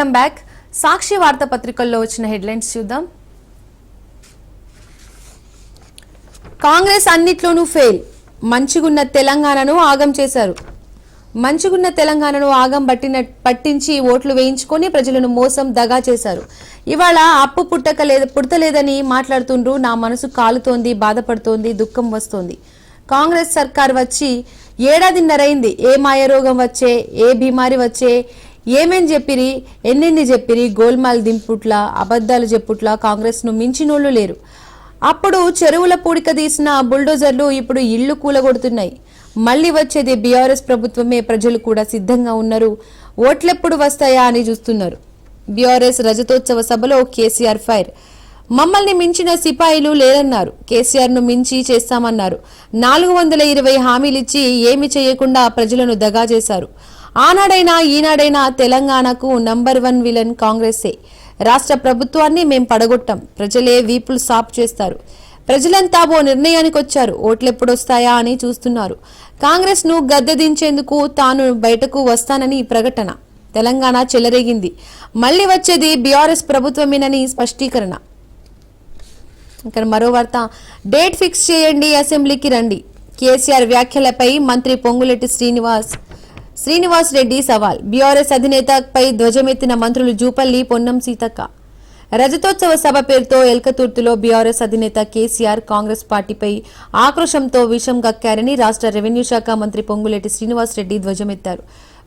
Welcome back సాక్షి వార్తాపత్రికల్లో వచ్చిన headlines చూద్దాం. కాంగ్రెస్ అన్నిట్లోనూ ఫెయిల్. మంచిగున్న తెలంగాణను ఆగం చేశారు. మంచిగున్న తెలంగాణను ఆగం పట్టిన పట్టించి ఓట్లు వేయించుకొని ప్రజలను మోసం దగా చేశారు. ఇవాళ అప్పు పుట్టక లేదు పుడతలేదని మాట్లాడుతుండ్రు. నా మనసు కాలుతోంది బాధపడుతోంది దుఃఖం వస్తోంది. కాంగ్రెస్ సర్కార్ వచ్చి ఏడాదిన్నరైంది ఏ మాయరోగం వచ్చే ఏ బీమారి వచ్చే ఏమేం చెప్పిరి? ఎన్నెన్ని చెప్పిరి? గోల్మాల్ దింపుట్ల అబద్ధాలు చెప్పుట్ల కాంగ్రెస్ను మించినోళ్ళు లేరు. అప్పుడు చెరువుల పూడిక తీసిన బుల్డోజర్లు ఇప్పుడు ఇళ్ళు కూలగొడుతున్నాయి. మళ్ళీ వచ్చేది బీఆర్ఎస్ ప్రభుత్వమే. ప్రజలు కూడా సిద్ధంగా ఉన్నారు. ఓట్లెప్పుడు వస్తాయా అని చూస్తున్నారు. బీఆర్ఎస్ రజతోత్సవ సభలో కేసీఆర్ ఫైర్. మమ్మల్ని మించిన సిపాయిలు లేరన్నారు. కేసీఆర్ను మించి చేస్తామన్నారు. నాలుగు వందల ఇరవై హామీలిచ్చి ఏమి చేయకుండా ప్రజలను దగా చేశారు. ఆనాడైనా ఈనాడైనా తెలంగాణకు నంబర్ వన్ విలన్ కాంగ్రెసే. రాష్ట్ర ప్రభుత్వాన్ని మేం పడగొట్టాం. ప్రజలే వీపులు సాప్ చేస్తారు. ప్రజలంతా ఓ నిర్ణయానికి వచ్చారు. ఓట్లెప్పుడొస్తాయా అని చూస్తున్నారు. కాంగ్రెస్ను గద్దెదించేందుకు తాను బయటకు వస్తానని ప్రకటన. తెలంగాణ చెలరేగింది. మళ్ళీ వచ్చేది బీఆర్ఎస్ ప్రభుత్వమేనని స్పష్టీకరణ. ఇక్కడ మరో వార్త. డేట్ ఫిక్స్ చేయండి అసెంబ్లీకి రండి. కేసీఆర్ వ్యాఖ్యలపై మంత్రి పొంగులెట్టి శ్రీనివాస్ శ్రీనివాస్ రెడ్డి సవాల్. బీఆర్ఎస్ అధినేతపై ధ్వజమెత్తిన మంత్రులు జూపల్లి పొన్నం సీతక్క. రజతోత్సవ సభ పేరుతో ఎల్కతుర్తిలో బీఆర్ఎస్ అధినేత కేసీఆర్ కాంగ్రెస్ పార్టీపై ఆక్రోశంతో విషం గక్కారని రాష్ట్ర రెవెన్యూ శాఖ మంత్రి పొంగులేటి శ్రీనివాస్ రెడ్డి ధ్వజమెత్తారు.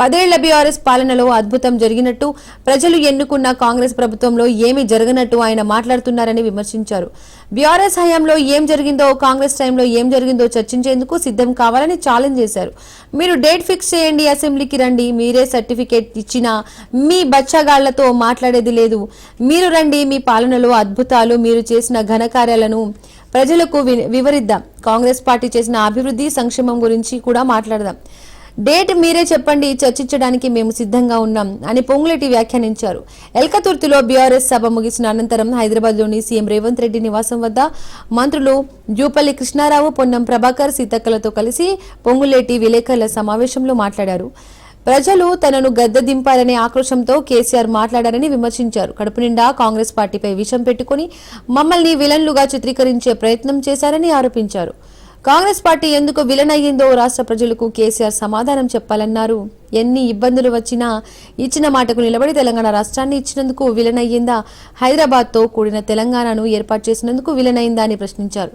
పదేళ్ళ బీఆర్ఎస్ పాలనలో అద్భుతం జరిగినట్టు ప్రజలు ఎన్నుకున్న కాంగ్రెస్ ప్రభుత్వంలో ఏమీ జరగనట్టు ఆయన మాట్లాడుతున్నారని విమర్శించారు. బీఆర్ఎస్ హయాంలో ఏం జరిగిందో కాంగ్రెస్ టైంలో ఏం జరిగిందో చర్చించేందుకు సిద్ధం కావాలని ఛాలెంజ్ చేశారు. మీరు డేట్ ఫిక్స్ చేయండి అసెంబ్లీకి రండి మీరే సర్టిఫికేట్ ఇచ్చినా మీ బచ్చగాళ్ళతో మాట్లాడేది లేదు. మీరు రండి మీ పాలనలో అద్భుతాలు మీరు చేసిన ఘనకార్యాలను ప్రజలకు వి- వివరిద్దాం. కాంగ్రెస్ పార్టీ చేసిన అభివృద్ధి సంక్షేమం గురించి కూడా మాట్లాడదాం. డేట్ మీరే చెప్పండి చర్చించడానికి మేము సిద్ధంగా ఉన్నాం అని పొంగులేటి వ్యాఖ్యానించారు. ఎల్కతుర్తిలో బీఆర్ఎస్ సభ ముగిసిన అనంతరం హైదరాబాద్లోని సీఎం రేవంత్ రెడ్డి నివాసం వద్ద మంత్రులు జూపల్లి కృష్ణారావు పొన్నం ప్రభాకర్ సీతక్కలతో కలిసి పొంగులేటి విలేకరుల సమావేశంలో మాట్లాడారు. ప్రజలు తనను గద్దె దింపాలనే ఆక్రోశంతో కేసీఆర్ మాట్లాడారని విమర్శించారు. కడుపు నిండా కాంగ్రెస్ పార్టీపై విషం పెట్టుకుని మమ్మల్ని విలన్లుగా చిత్రీకరించే ప్రయత్నం చేశారని ఆరోపించారు. కాంగ్రెస్ పార్టీ ఎందుకు విలన్ అయ్యిందో రాష్ట్ర ప్రజలకు కేసీఆర్ సమాధానం చెప్పాలన్నారు. ఎన్ని ఇబ్బందులు వచ్చినా ఇచ్చిన మాటకు నిలబడి తెలంగాణ రాష్ట్రాన్ని ఇచ్చినందుకు విలన్ అయ్యిందా హైదరాబాద్తో కూడిన తెలంగాణను ఏర్పాటు చేసినందుకు విలన్ అయిందా అని ప్రశ్నించారు.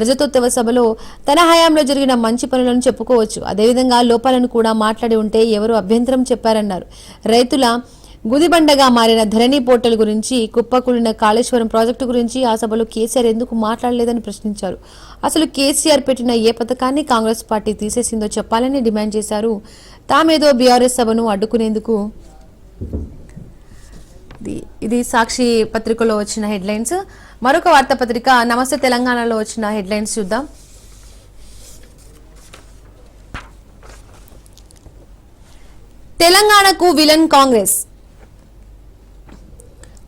రజతోత్సవ సభలో తన హయాంలో జరిగిన మంచి పనులను చెప్పుకోవచ్చు. అదేవిధంగా లోపాలను కూడా మాట్లాడి ఉంటే ఎవరు అభ్యంతరం చెప్పారన్నారు. రైతుల గుదిబండగా మారిన ధరణి పోర్టల్ గురించి కుప్పకూలిన కాళేశ్వరం ప్రాజెక్టు గురించి ఆ సభలో కేసీఆర్ ఎందుకు మాట్లాడలేదని ప్రశ్నించారు. అసలు కేసీఆర్ పెట్టిన ఏ పథకాన్ని కాంగ్రెస్ పార్టీ తీసేసిందో చెప్పాలని డిమాండ్ చేశారు. తామేదో బీఆర్ఎస్ సభను అడ్డుకునేందుకు ఇది- ఇది సాక్షి పత్రికలో వచ్చిన హెడ్లైన్స్. మరొక వార్తాపత్రిక నమస్తే తెలంగాణలో వచ్చిన హెడ్లైన్స్ చూద్దాం. తెలంగాణకు విలన్ కాంగ్రెస్.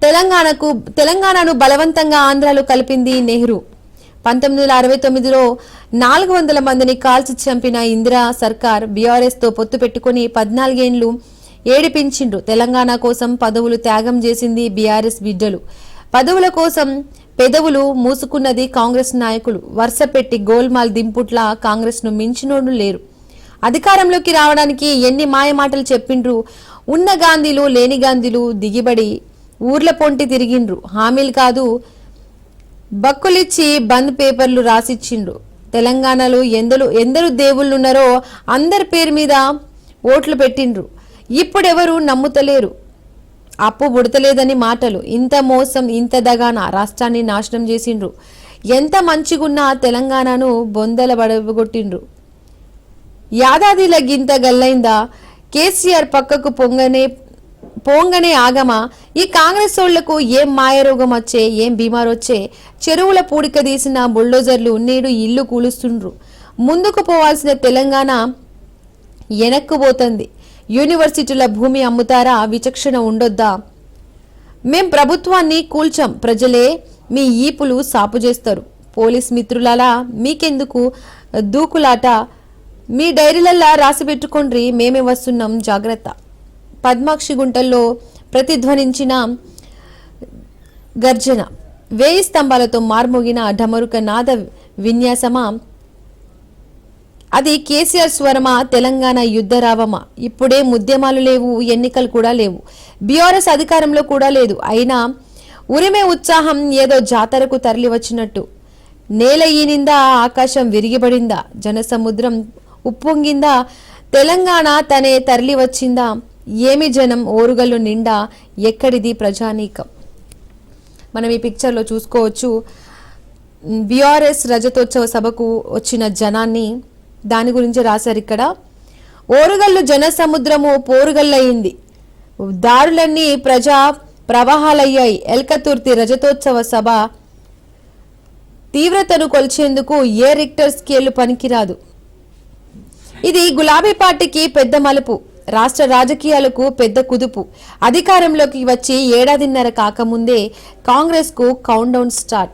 తెలంగాణకు తెలంగాణను బలవంతంగా ఆంధ్రాలో కలిపింది నెహ్రూ. పంతొమ్మిది వందల అరవై తొమ్మిదిలో నాలుగు వందల మందిని కాల్చి చంపిన ఇందిరా సర్కార్ బీఆర్ఎస్తో పొత్తు పెట్టుకుని పద్నాలుగేండ్లు ఏడిపించిండ్రు. తెలంగాణ కోసం పదవులు త్యాగం చేసింది బీఆర్ఎస్ బిడ్డలు. పదవుల కోసం పెదవులు మూసుకున్నది కాంగ్రెస్ నాయకులు. వరుస పెట్టి గోల్మాల్ దింపుట్ల కాంగ్రెస్ను మించినోడు లేరు. అధికారంలోకి రావడానికి ఎన్ని మాయమాటలు చెప్పిండ్రు? ఉన్న గాంధీలు లేని గాంధీలు దిగిబడి ఊర్ల పొంటి తిరిగిండ్రు. హామీలు కాదు బక్కులిచ్చి బంద్ పేపర్లు రాసిచ్చిండ్రు. తెలంగాణలో ఎందరు ఎందరు దేవుళ్ళున్నారో అందరి పేరు మీద ఓట్లు పెట్టిండ్రు. ఇప్పుడెవరు నమ్ముతలేరు. అప్పు బుడతలేదని మాటలు. ఇంత మోసం ఇంత దగాన రాష్ట్రాన్ని నాశనం చేసిండ్రు. ఎంత మంచిగున్నా తెలంగాణను బొందల బడగొట్టిండ్రు. యాదాదిల గింత గల్లైందా? కేసీఆర్ పక్కకు పొంగనే పోంగనే ఆగమా? ఈ కాంగ్రెస్ వాళ్ళకు ఏం మాయరోగం వచ్చే ఏం బీమార్ వచ్చే? చెరువుల పూడిక తీసిన బుల్డోజర్లు నేడు ఇల్లు కూలుస్తుండ్రు. ముందుకు పోవాల్సిన తెలంగాణ వెనక్కుపోతుంది యూనివర్సిటీల భూమి అమ్ముతారా? విచక్షణ ఉండొద్దా? మేం ప్రభుత్వాన్ని కూల్చాం. ప్రజలే మీ ఈపులు సాపు చేస్తారు. పోలీస్ మిత్రులలా మీకెందుకు దూకులాట? మీ డైరీలల్లా రాసి పెట్టుకోండి మేమే వస్తున్నాం. జాగ్రత్త. పద్మాక్షి గుంటల్లో ప్రతిధ్వనించిన గర్జన. వేయి స్తంభాలతో మార్మోగిన ఢమరుక నాద విన్యాసమా? అది కేసీఆర్ స్వరమా? తెలంగాణ యుద్ధరావమా? ఇప్పుడే ముద్యమాలు లేవు ఎన్నికలు కూడా లేవు. బీఆర్ఎస్ అధికారంలో కూడా లేదు. అయినా ఉరిమే ఉత్సాహం ఏదో జాతరకు తరలి వచ్చినట్టు నేల ఈనిందా? ఆకాశం విరిగిపడిందా? జనసముద్రం ఉప్పొంగిందా? తెలంగాణ తనే తరలి వచ్చిందా ఏమి జనం ఓరుగల్లు నిండా ఎక్కడిది ప్రజానీకం? మనం ఈ పిక్చర్లో చూసుకోవచ్చు. బీఆర్ఎస్ రజతోత్సవ సభకు వచ్చిన జనాన్ని దాని గురించి రాశారు ఇక్కడ. ఓరుగల్లు జన సముద్రము పోరుగల్లయింది. దారులన్నీ ప్రజా ప్రవాహాలయ్యాయి. ఎల్కతుర్తి రజతోత్సవ సభ తీవ్రతను కొలిచేందుకు ఏ రిక్టర్ స్కేల్ పనికిరాదు. ఇది గులాబీ పార్టీకి పెద్ద మలుపు. రాష్ట్ర రాజకీయాలకు పెద్ద కుదుపు. అధికారంలోకి వచ్చి ఏడాదిన్నర కాకముందే కాంగ్రెస్కు కౌంట్ డౌన్ స్టార్ట్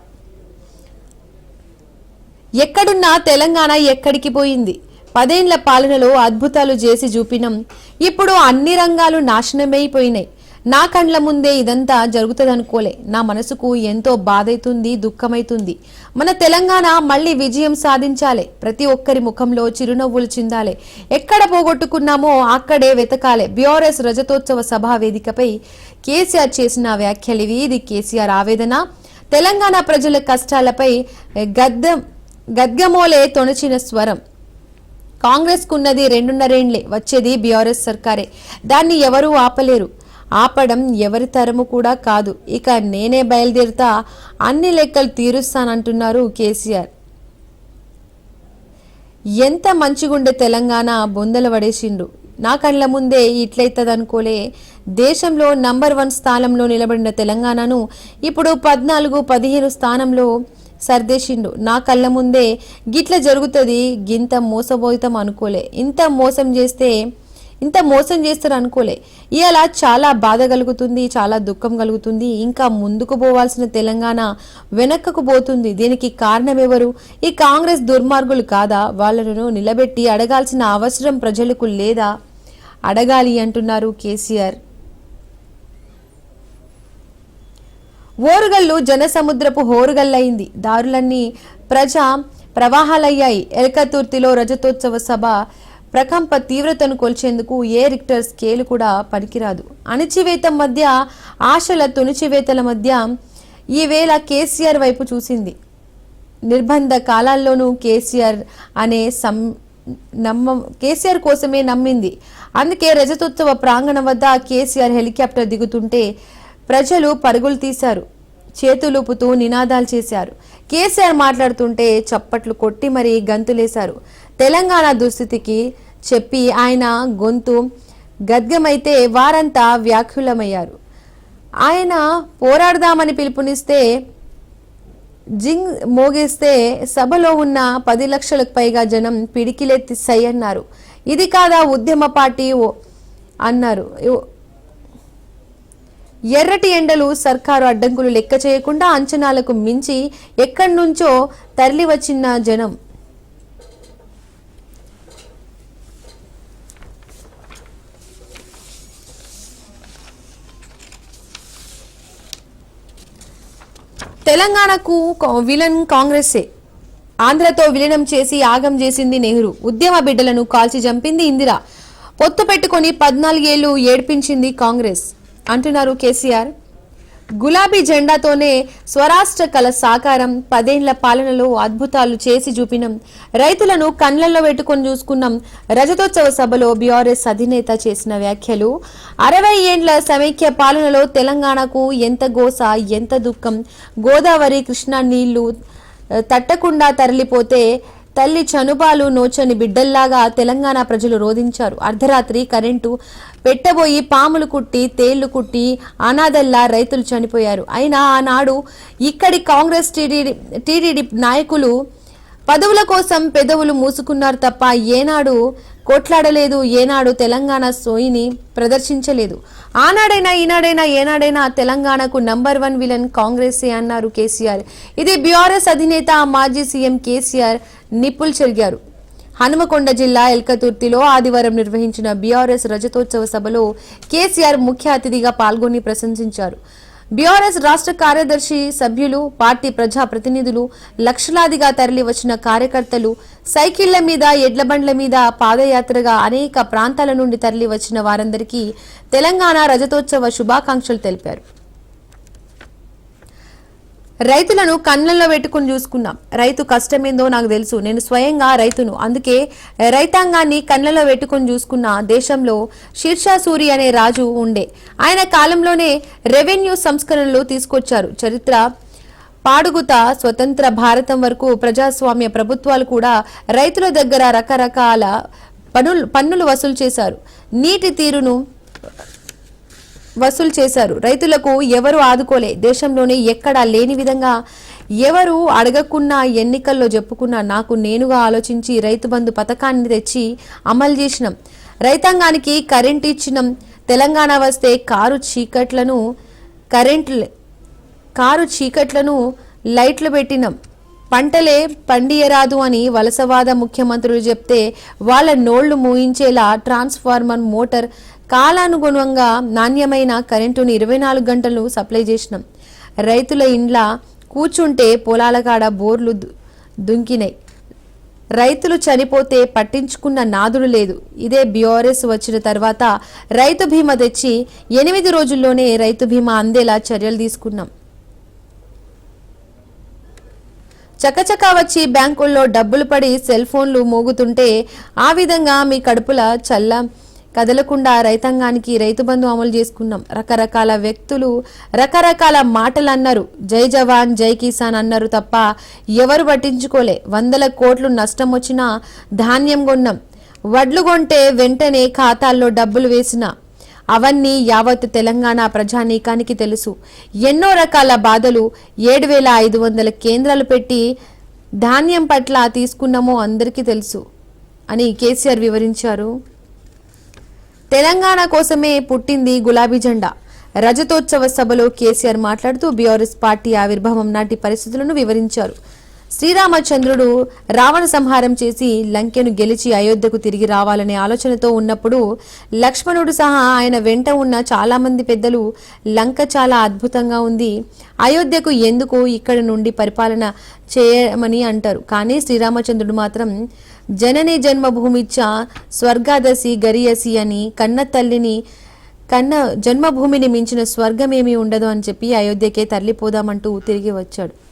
ఎక్కడున్నా తెలంగాణ ఎక్కడికి పోయింది? పదేండ్ల పాలనలో అద్భుతాలు చేసి చూపినం. ఇప్పుడు అన్ని రంగాలు నాశనమైపోయినాయి. నా కండ్ల ముందే ఇదంతా జరుగుతుందనుకోలే. నా మనసుకు ఎంతో బాధైతుంది దుఃఖమైతుంది. మన తెలంగాణ మళ్ళీ విజయం సాధించాలి. ప్రతి ఒక్కరి ముఖంలో చిరునవ్వులు చిందాలి. ఎక్కడ పోగొట్టుకున్నామో అక్కడే వెతకాలి. బీఆర్ఎస్ రజతోత్సవ సభా వేదికపై కేసీఆర్ చేసిన వ్యాఖ్యలివి ఇది కేసీఆర్ ఆవేదన. తెలంగాణ ప్రజల కష్టాలపై గద్ద గద్గమోలే తొణచిన స్వరం. కాంగ్రెస్ కున్నది రెండున్నరేండ్లే. వచ్చేది బీఆర్ఎస్ సర్కారే. దాన్ని ఎవరూ ఆపలేరు. ఆపడం ఎవరి తరము కూడా కాదు. ఇక నేనే బయలుదేరుతా అన్ని లెక్కలు తీరుస్తానంటున్నారు కేసీఆర్. ఎంత మంచిగుండే తెలంగాణ బొందల పడేసిండు నా కళ్ళ ముందే ఇట్లయితుంది అనుకోలే దేశంలో నంబర్ వన్ స్థానంలో నిలబడిన తెలంగాణను ఇప్పుడు పద్నాలుగు పదిహేను స్థానంలో సర్దేశిండు నా కళ్ళ ముందే గిట్ల జరుగుతుంది గింత మోసబోయితం అనుకోలే. ఇంత మోసం చేస్తే ఇంత మోసం చేస్తారు అనుకోలే. ఇలా చాలా బాధ కలుగుతుంది చాలా దుఃఖం కలుగుతుంది. ఇంకా ముందుకు పోవాల్సిన తెలంగాణ వెనక్కకు పోతుంది. దీనికి కారణం ఎవరు? ఈ కాంగ్రెస్ దుర్మార్గులు కాదా? వాళ్ళను నిలబెట్టి అడగాల్సిన అవసరం ప్రజలకు లేదా? అడగాలి అంటున్నారు కేసీఆర్. ఓరుగల్లు జనసముద్రపు హోరుగల్లయింది. దారులన్నీ ప్రజా ప్రవాహాలయ్యాయి. ఎల్కతుర్తిలో రజతోత్సవ సభ ప్రకంప తీవ్రతను కొల్చేందుకు ఏ రిక్టర్ స్కేల్ కూడా పనికిరాదు. అణిచివేత మధ్య ఆశల తుణిచివేతల మధ్య ఈవేళ కేసీఆర్ వైపు చూసింది. నిర్బంధ కాలాల్లోనూ కేసీఆర్ అనే సం నమ్మ కేసీఆర్ కోసమే నమ్మింది. అందుకే రజతోత్సవ ప్రాంగణం వద్ద కేసీఆర్ హెలికాప్టర్ దిగుతుంటే ప్రజలు పరుగులు తీశారు. చేతులుపుతూ నినాదాలు చేశారు. కేసీఆర్ మాట్లాడుతుంటే చప్పట్లు కొట్టి మరీ గంతులేశారు. తెలంగాణ దుస్థితికి చెప్పి ఆయన గొంతు గద్గమైతే వారంతా వ్యాఖ్యులమయ్యారు ఆయన పోరాడదామని పిలుపునిస్తే జింగ్ మోగిస్తే సభలో ఉన్న పది లక్షలకు పైగా జనం పిడికిలెత్తి సై అన్నారు ఇది కాదా ఉద్యమ పార్టీ ఓ- అన్నారు. ఎర్రటి ఎండలు సర్కారు అడ్డంకులు లెక్క చేయకుండా అంచనాలకు మించి ఎక్కడి నుంచో తరలి వచ్చిన జనం. తెలంగాణకు విలన్ కాంగ్రెసే ఆంధ్రతో విలీనం చేసి యాగం చేసింది నెహ్రూ. ఉద్యమ బిడ్డలను కాల్చి చంపింది ఇందిరా. పొత్తు పెట్టుకొని పద్నాలుగేళ్ళు ఏడ్పించింది కాంగ్రెస్. అంటున్నారు కేసీఆర్. గులాబీ జెండాతోనే స్వరాష్ట్ర కల సాకారం. పదేండ్ల పాలనలో అద్భుతాలు చేసి చూపినం. రైతులను కండ్లలో పెట్టుకొని చూసుకున్నాం. రజతోత్సవ సభలో బీఆర్ఎస్ అధినేత చేసిన వ్యాఖ్యలు. అరవై ఏండ్ల సమైక్య పాలనలో తెలంగాణకు ఎంత గోస ఎంత దుఃఖం. గోదావరి కృష్ణా నీళ్ళు తట్టకుండా తరలిపోతే తల్లి చనుబాలు నోచని బిడ్డల్లాగా తెలంగాణ ప్రజలు రోధించారు. అర్ధరాత్రి కరెంటు పెట్టబోయి పాములు కుట్టి తేళ్ళు కుట్టి అనాథల్లా రైతులు చనిపోయారు. అయినా ఆనాడు ఇక్కడి కాంగ్రెస్ టీడీడీ టీడీడీ నాయకులు పదవుల కోసం పెదవులు మూసుకున్నారు తప్ప ఏనాడు కొట్లాడలేదు ఏనాడు తెలంగాణ సోయిని ప్రదర్శించలేదు. ఆనాడైనా ఈనాడైనా ఏనాడైనా తెలంగాణకు నంబర్ వన్ విలన్ కాంగ్రెసే అన్నారు కేసీఆర్. ఇది బీఆర్ఎస్ అధినేత మాజీ సీఎం కేసీఆర్ నిప్పులు చెరిగారు. హనుమకొండ జిల్లా ఎల్కతుర్తిలో ఆదివారం నిర్వహించిన బీఆర్ఎస్ రజతోత్సవ సభలో కేసీఆర్ ముఖ్య అతిథిగా పాల్గొని ప్రశంసించారు. బీఆర్ఎస్ రాష్ట్ర కార్యదర్శి సభ్యులు పార్టీ ప్రజా ప్రతినిధులు లక్షలాదిగా తరలి వచ్చిన కార్యకర్తలు సైకిళ్ళ మీద ఎడ్ల బండ్ల మీద పాదయాత్రగా అనేక ప్రాంతాల నుండి తరలి వచ్చిన వారందరికీ తెలంగాణ రజతోత్సవ శుభాకాంక్షలు తెలిపారు. రైతులను కళ్ళల్లో పెట్టుకుని చూసుకున్నాం. రైతు కష్టమేందో నాకు తెలుసు. నేను స్వయంగా రైతును. అందుకే రైతాంగాన్ని కళ్ళలో పెట్టుకుని చూసుకున్న దేశంలో శీర్షాసూరి అనే రాజు ఉండే. ఆయన కాలంలోనే రెవెన్యూ సంస్కరణలు తీసుకొచ్చారు. చరిత్ర పాడుగుత స్వతంత్ర భారతం వరకు ప్రజాస్వామ్య ప్రభుత్వాలు కూడా రైతుల దగ్గర రకరకాల పనులు పన్నులు వసూలు చేశారు. నీటి తీరును వసూలు చేశారు. రైతులకు ఎవరు ఆదుకోలే? దేశంలోనే ఎక్కడా లేని విధంగా ఎవరు అడగకున్నా ఎన్నికల్లో చెప్పుకున్నా నాకు నేనుగా ఆలోచించి రైతు బంధు పథకాన్ని తెచ్చి అమలు చేసినాం. రైతాంగానికి కరెంట్ ఇచ్చినాం. తెలంగాణ వస్తే కారు చీకట్లను కరెంట్ కారు చీకట్లను లైట్లు పెట్టినాం. పంటలే పండియరాదు అని వలసవాద ముఖ్యమంత్రులు చెప్తే వాళ్ళ నోళ్ళు మూయించేలా ట్రాన్స్ఫార్మర్ మోటార్ కాలానుగుణంగా నాణ్యమైన కరెంటుని ఇరవై నాలుగు గంటలు సప్లై చేసినాం. రైతుల ఇండ్ల కూర్చుంటే పొలాల కాడ బోర్లు దు- దుంకినాయి. రైతులు చనిపోతే పట్టించుకున్న నాదుడు లేదు. ఇదే బీఆర్ఎస్ వచ్చిన తర్వాత రైతు బీమా తెచ్చి ఎనిమిది రోజుల్లోనే రైతు బీమా అందేలా చర్యలు తీసుకున్నాం. చకచకా వచ్చి బ్యాంకుల్లో డబ్బులు పడి సెల్ ఫోన్లు మోగుతుంటే ఆ విధంగా మీ కడుపుల చల్ల కదలకుండా రైతాంగానికి రైతు బంధు అమలు చేసుకున్నాం. రకరకాల వ్యక్తులు రకరకాల మాటలు అన్నారు జై జవాన్ జై కిసాన్ అన్నారు తప్ప ఎవరు పట్టించుకోలే. వందల కోట్లు నష్టం వచ్చినా ధాన్యం కొన్నాం. వడ్లు కొంటే వెంటనే ఖాతాల్లో డబ్బులు వేసిన. అవన్నీ యావత్ తెలంగాణ ప్రజానీకానికి తెలుసు. ఎన్నో రకాల బాధలు ఏడు వేల ఐదు వందల కేంద్రాలు పెట్టి ధాన్యం పట్ల తీసుకున్నామో అందరికీ తెలుసు అని కేసీఆర్ వివరించారు. తెలంగాణ కోసమే పుట్టింది గులాబీ జెండా. రజతోత్సవ సభలో కేసీఆర్ మాట్లాడుతూ బీఆర్ఎస్ పార్టీ ఆవిర్భావం నాటి పరిస్థితులను వివరించారు. శ్రీరామచంద్రుడు రావణ సంహారం చేసి లంకెను గెలిచి అయోధ్యకు తిరిగి రావాలనే ఆలోచనతో ఉన్నప్పుడు లక్ష్మణుడు సహా ఆయన వెంట ఉన్న చాలామంది పెద్దలు లంక చాలా అద్భుతంగా ఉంది అయోధ్యకు ఎందుకు ఇక్కడ నుండి పరిపాలన చేయమని అంటారు. కానీ శ్రీరామచంద్రుడు మాత్రం జనని జన్మభూమిచ్చ స్వర్గాదశి గరియసి అని కన్న తల్లిని కన్న జన్మభూమిని మించిన స్వర్గమేమీ ఉండదు అని చెప్పి అయోధ్యకే తరలిపోదామంటూ తిరిగి వచ్చాడు.